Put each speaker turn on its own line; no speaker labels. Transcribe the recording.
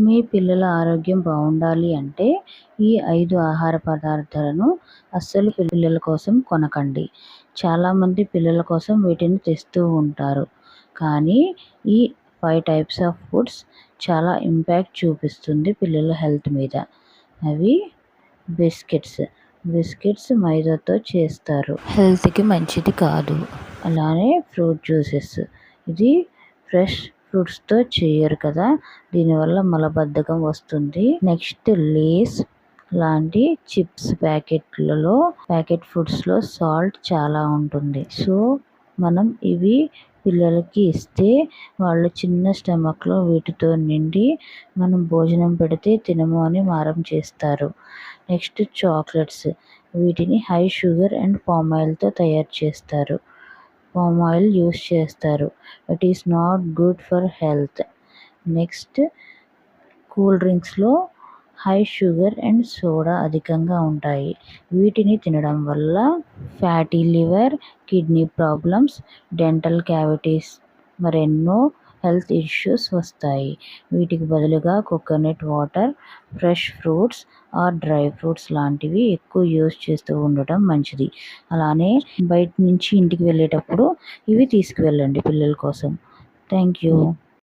మీ పిల్లల ఆరోగ్యం బాగుండాలి అంటే ఈ ఐదు ఆహార పదార్థాలను అస్సలు పిల్లల కోసం కొనకండి. చాలామంది పిల్లల కోసం వీటిని తెస్తూ ఉంటారు. కానీ ఈ ఫైవ్ టైప్స్ ఆఫ్ ఫుడ్స్ చాలా ఇంపాక్ట్ చూపిస్తుంది పిల్లల హెల్త్ మీద. అవి బిస్కెట్స్. బిస్కెట్స్ మైదాతో చేస్తారు. హెల్త్కి మంచిది కాదు. అలానే ఫ్రూట్ జ్యూసెస్. ఇది ఫ్రెష్ ఫ్రూట్స్తో చేయరు కదా. దీనివల్ల మలబద్ధకం వస్తుంది. నెక్స్ట్ లేస్ లాంటి చిప్స్ ప్యాకెట్లలో ప్యాకెట్ ఫుడ్స్లో సాల్ట్ చాలా ఉంటుంది. సో మనం ఇవి పిల్లలకి ఇస్తే వాళ్ళు చిన్న స్టమక్లో వీటితో నిండి మనం భోజనం పెడితే తినము అని మారం చేస్తారు. నెక్స్ట్ చాక్లెట్స్ వీటిని హై షుగర్ అండ్ పామ్ ఆయిల్తో తయారు చేస్తారు. పామ్ ఆయిల్ యూస్ చేస్తారు. It is not good for health next cool డ్రింక్స్లో high sugar and soda అధికంగా ఉంటాయి. వీటిని తినడం వల్ల fatty liver kidney problems dental cavities మరెన్నో హెల్త్ ఇష్యూస్ వస్తాయి. వీటికి బదులుగా coconut water fresh fruits or dry fruits లాంటివి ఎక్కువ యూస్ చేస్తూ ఉండటం మంచిది. అలానే బయట నుంచి ఇంటికి వెళ్ళేటప్పుడు ఇవి తీసుకువెళ్ళండి పిల్లల కోసం. Thank you.